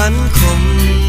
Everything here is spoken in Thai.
มันคง